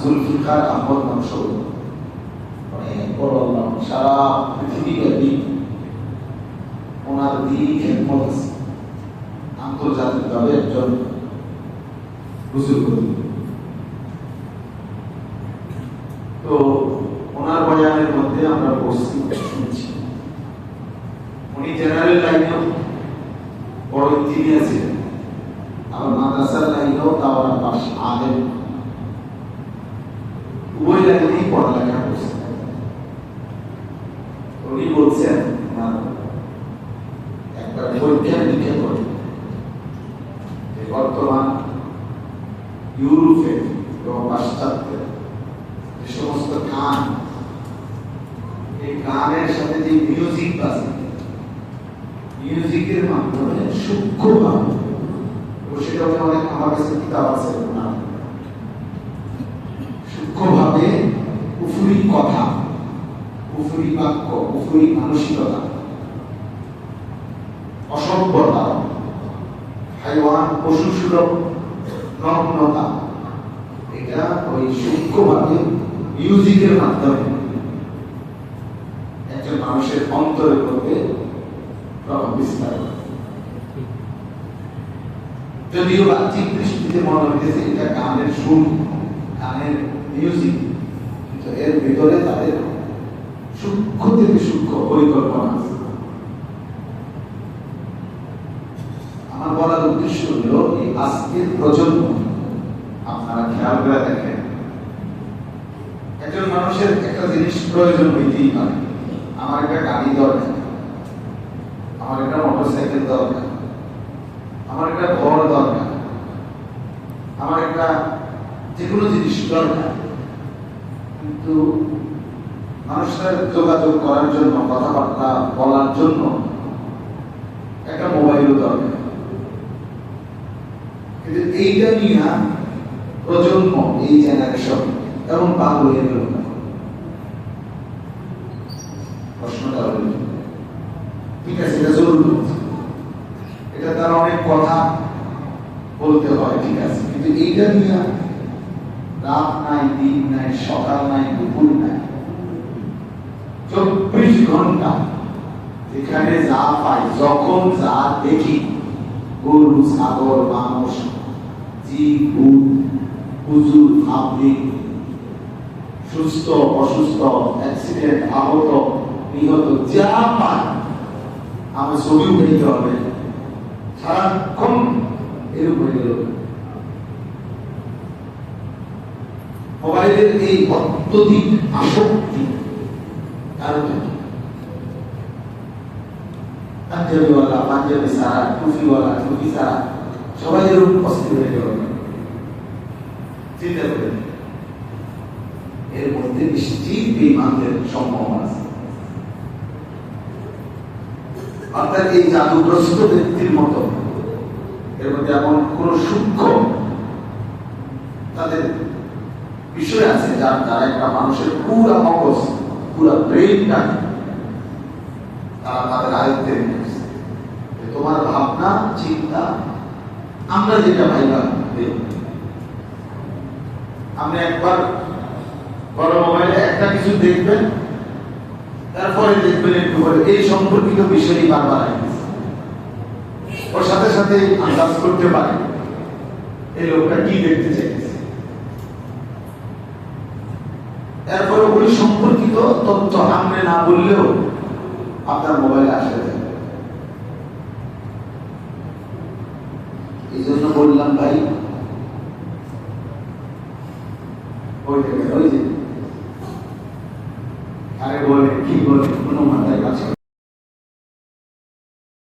জুলফিকার আহমদ মানসুর অনেক বড় আল্লাহ, সারা ওনার দিন খেদমত আছে। আন্তর্জাতিকভাবে একজন বুজুর্গ তো ওনার বয়ানের মধ্যে আমরা পড়ছি, শুনছি। উনি জেনারেল লাইনেও বড় ইঞ্জিনিয়ার ছিলেন। আবার মাদ্রাসার লাইনেও পাশ আলেম। উভয় লাইনেই পড়ালেখা করছেন উনি বলছেন একটা পরীক্ষা করে। যে বর্তমান ইউরোপে এবং পাশ্চাত্যে যে সমস্ত গান, এই গানের সাথে যে মিউজিক বাজে মিউজিকের মাধ্যমে সূক্ষ্মভাবে সেটা অনেক আমার কাছে কিতাব আছে সূক্ষ্মভাবে উফুরি কথা, উফুরি বাক্য, উফুরি মানসিকতা, অসভ্যতা, হাইওয়ান, পশু সুলভ, নগ্নতা এটা ওই সূক্ষ্মভাবে মিউজিকের মাধ্যমে একজন মানুষের অন্তরের মধ্যে প্রভাব বিস্তার যদিও বাহ্যিক দৃষ্টিতে মনে হইতেছে এটা গানের সুর, গানের মিউজিক কিন্তু এর ভিতরে তাদের সূক্ষ্ম থেকে সূক্ষ্ম পরিকল্পনা আছে। আমার বলার উদ্দেশ্য হলো, এই আজকের প্রজন্ম, আপনারা খেয়াল করে দেখেন, একজন মানুষের একটা জিনিস প্রয়োজন হইতেই পারে। আমার একটা গাড়ি দরকার, আমার একটা মোটর সাইকেল দরকার, আমার একটা ঘর দরকার, আমার একটা যে কোনো জিনিস দরকার। কিন্তু মানুষের যোগাযোগ করার জন্য, কথাবার্তা বলার জন্য একটা মোবাইলও দরকার। কিন্তু এইটা নিয়ে প্রজন্ম, এই জেনারেশন এবং পাগল হয়ে গেল না। প্রশ্নটা হলো, ঠিক আছে, এটা জরুরি এটা তার অনেক কথা বলতে হয়, ঠিক আছে। কিন্তু এইটা নিয়ে রাত নাই, দিন নাই, সকাল নাই, দুপুর নাই। চব্বিশ ঘণ্টা যেখানে যা পাই, যখন যা দেখি, গরু, ছাগল, মানুষ, জীব হুজুর পাবলিক সুস্থ, অসুস্থ অ্যাক্সিডেন্ট আহত, নিহত, যা পাই, আমার ছবি উঠাইতে হবে। সারাক্ষণ এরকম হয়ে গেল। মোবাইলের এই অত্যধিক আসক্তি কারণে পাঞ্জাবিওয়ালা পাঞ্জাবি সারা সারা সবাই হয়ে গেল। চিন্তা করে এর মধ্যে নিশ্চিত সম্ভাবনা আছে। অর্থাৎ এই জাদুগ্রস্ত ব্যক্তির মতো, এর মধ্যে এমন কোন সূক্ষ্ম তাদের বিষয় আছে, যার দ্বারা একটা মানুষের পুরা মগজ, পুরা ব্রেনটা তারা তাদের আয়ত্তে নিয়েছে তোমার ভাবনা, চিন্তা, আমরা যেটা ভাইবা আপনি একবার বড় মোবাইলে একটা কিছু দেখবেন, তারপরে দেখবেন একটু করে, এই সম্পর্কিত বিষয়ই বারবার আসতেছে ওর সাথে সাথে আন্দাজ করতে পারে, এই লোকটা কি দেখতে চাইছে এরপরে ওগুলি সম্পর্কিত তথ্য সামনে না বললেও আপনার মোবাইলে আসে যায়। এই জন্য বললাম ভাই, ওই যে আরে বলে কি বলে কোনো মাথায় কাছে